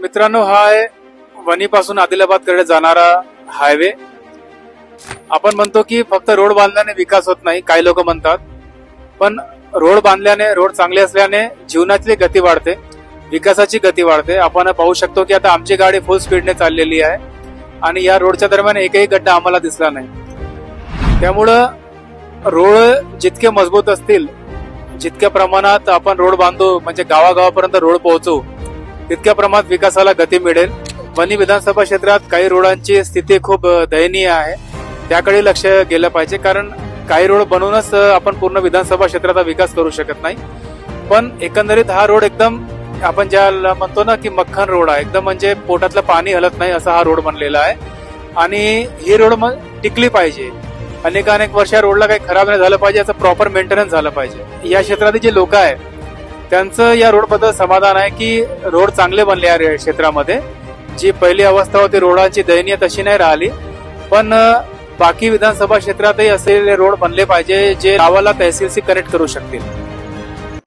मित्रांनो हा आहे वणीपासून आदिलाबादकडे जाणारा हायवे आपण म्हणतो की फक्त रोड बांधल्याने विकास होत नाही काही लोक म्हणतात. पण रोड बांधल्याने रोड चांगले असल्याने जीवनाची गती वाढते विकासाची गती वाढते. आपण पाहू शकतो की आता आमची गाडी फुल स्पीडने चाललेली आहे आणि या रोडच्या दरम्यान एकही गड्डा आम्हाला दिसला नाही. त्यामुळं रोड जितके मजबूत असतील जितक्या प्रमाणात आपण रोड बांधू म्हणजे गावागावापर्यंत रोड पोहोचू तितक्या प्रमाणात विकासाला गती मिळेल. वणी विधानसभा क्षेत्रात काही रोडांची स्थिती खूप दयनीय आहे. त्याकडे लक्ष गेलं पाहिजे. कारण काही रोड बनवूनच आपण पूर्ण विधानसभा क्षेत्राचा विकास करू शकत नाही. पण एकंदरीत हा रोड एकदम आपण ज्याला म्हणतो ना की मक्खन रोड आहे. एकदम म्हणजे पोटातलं पाणी हलत नाही असा हा रोड बनलेला आहे. आणि ही रोड मग टिकली पाहिजे. अनेक अनेक वर्ष या रोडला काही खराब नाही झालं पाहिजे याचं प्रॉपर मेंटेनन्स झालं पाहिजे. या क्षेत्रातील जे लोक आहेत त्यांचं या रोडबद्दल समाधान आहे की रोड चांगले बनले या क्षेत्रामध्ये. जी पहिली अवस्था होती रोडाची दयनीय तशी नाही राहिली. पण बाकी विधानसभा क्षेत्रातही असलेले रोड बनले पाहिजे जे गावाला तहसीलशी कनेक्ट करू शकतील.